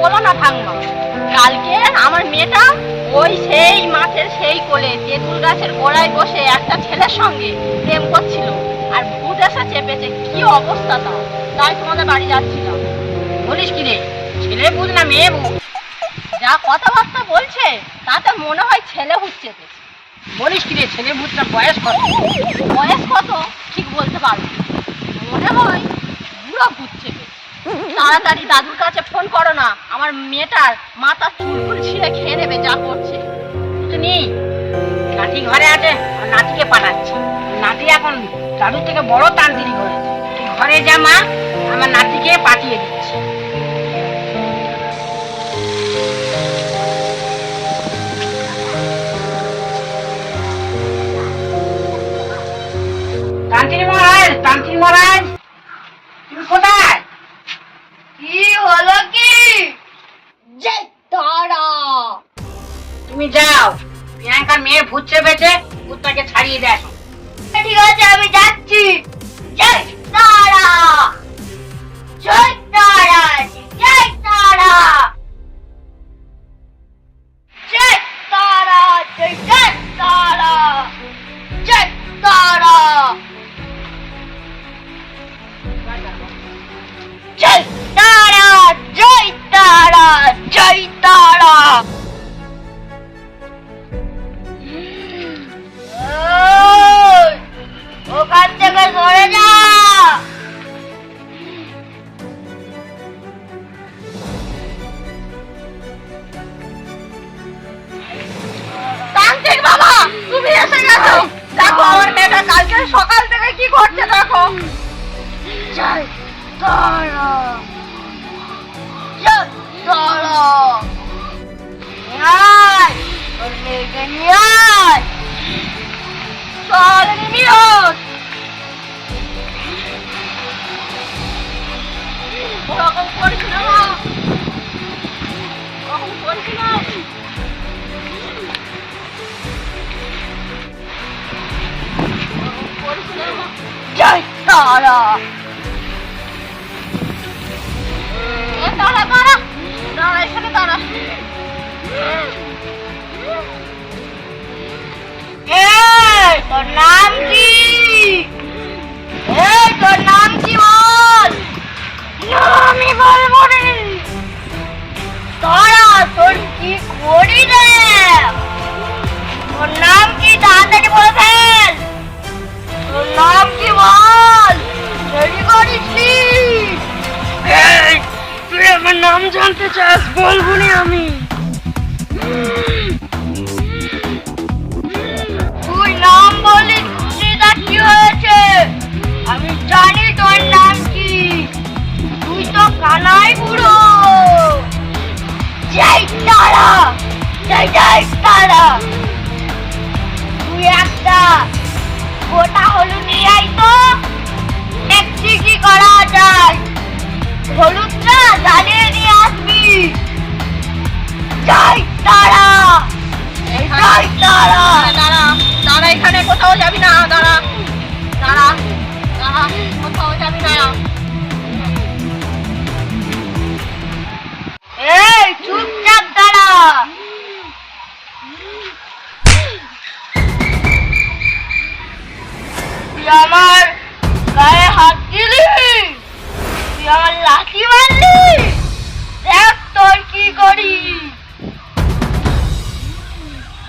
বলো না ঠাকুমা, কালকে আমার মেয়েটা ওই সেই মাঠের সেই কোলে তেঁতুল গাছের গোড়ায় বসে একটা ছেলের সঙ্গে প্রেম করছিল আর ভূত এসে চেপেছে, কি অবস্থা তাও তাই তোমাদের বাড়ি যাচ্ছিলাম। বলিস কি রে, ছেলে ভূত না মেয়ে ভূত? যা কথাবার্তা বলছে, তাতে মনে হয় ছেলে ভূত চেপেছে। বলিস কি রে, ছেলে ভূতটা বয়স কত? বয়স কত? ঠিক বলতে পারব। মনে হয় বুড়ো ভূত চেপেছে। তাড়াতাড়ি দাদুর কাছে ফোন করো না। আমার মেয়েটার মাথা চুলকুল ছিঁড়ে খেয়ে নেবে, যা করছে। নেই? নাতি ঘরে আছে, আর নাতিকে পাঠাচ্ছি। নাতি এখন দাদুর থেকে বড় তান্ত্রিক হয়েছে ঘরে যা, মা। আমার নাতিকে পাঠিয়ে দিচ্ছি ভূত চেপেছে ভূতটাকে ছাড়িয়ে দেখো ঠিক আছে আমি যাচ্ছি। জয় তারা জয় তারা করছে দেখো জয় তারা জয় তারা আয় ওর মেয়েকে নিয়ে আয় চল নিমিয়ত ওরকম করিস তারা দাঁড়া দাঁড়া। দাঁড়া এখানে দাঁড়া। তোর নাম কি? এই তোর নাম কি বল? আমি বলব রে তোরা তোর কি করি রে? তোর নাম কি তাড়াতাড়ি বলে চাস বলব নি আমি। তুই নাম বলিস তা কি হয়েছে? আমি জানি তোর নাম কি। তুই তো কানাই বুড়ো। কোথাও যাবি না, দাঁড়া। দাঁড়া দাঁড়া, কোথাও যাবি না। এই, চুপচাপ দাঁড়া। তুই আমার গায়ে হাত দিলি? তুই আমার লাঠি মারলি? দেখ তোর কি করি।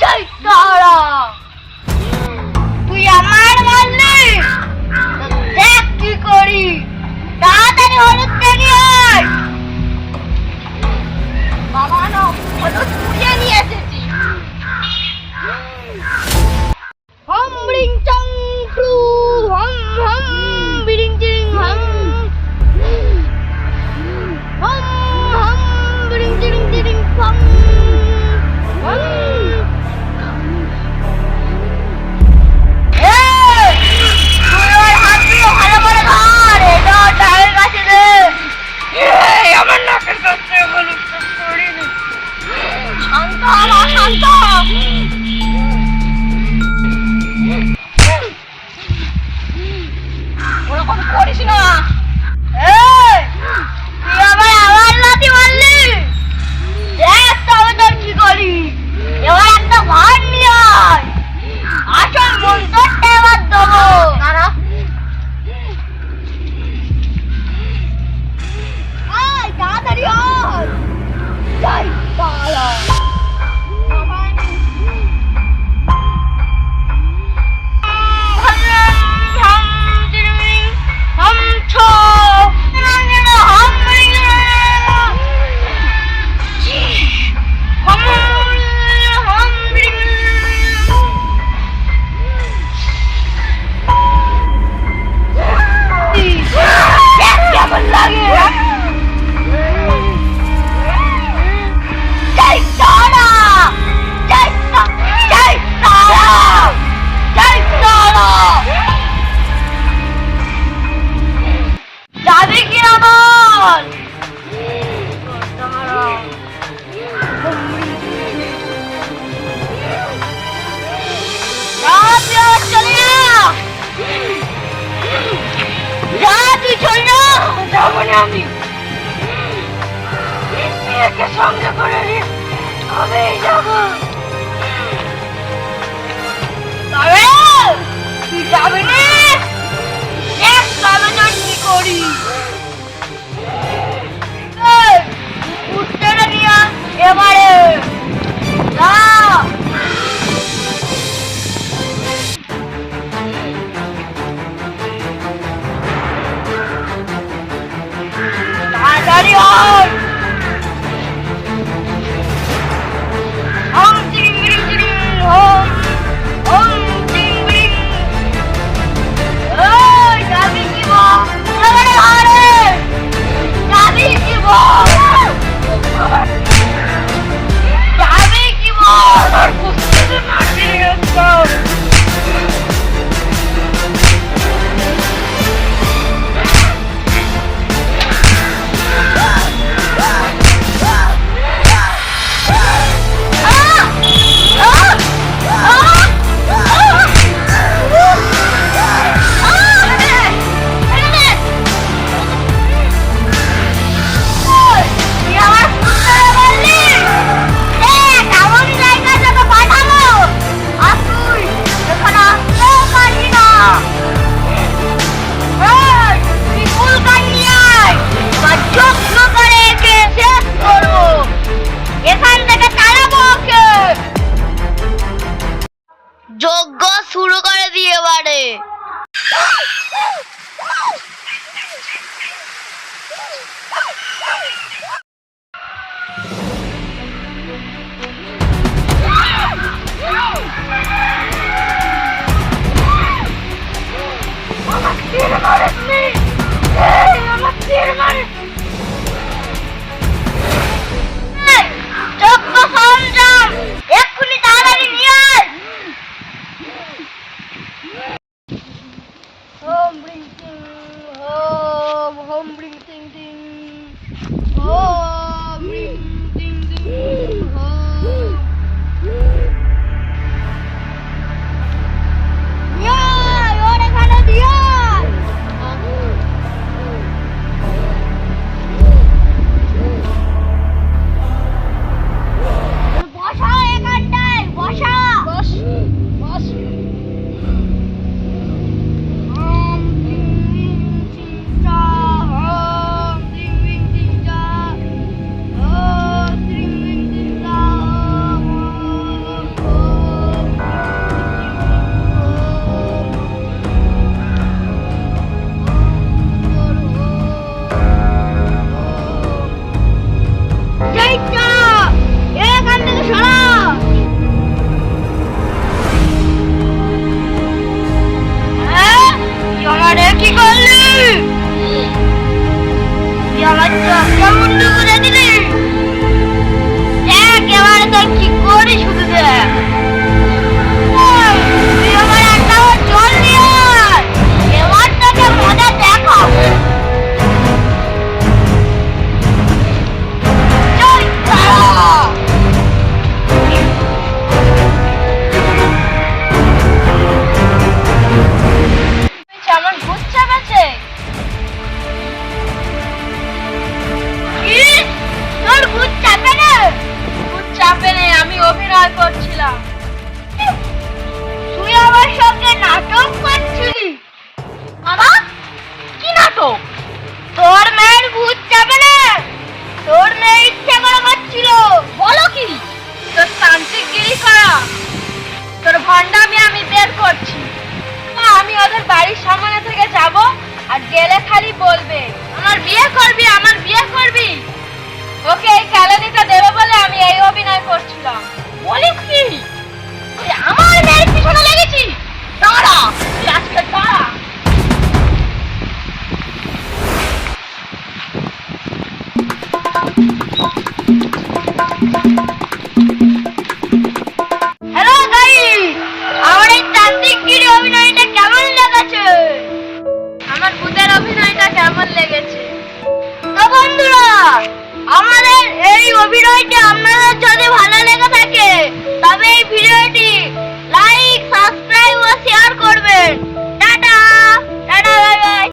জয় তারা করি। তাড়াতাড়ি হলুদ নিয়ে আয়। বাবা হলুদ পুড়িয়ে নিয়ে আমি। স্ত্রীকে সঙ্গে করে কবেই যাব। তবে তুই যাবি না? করি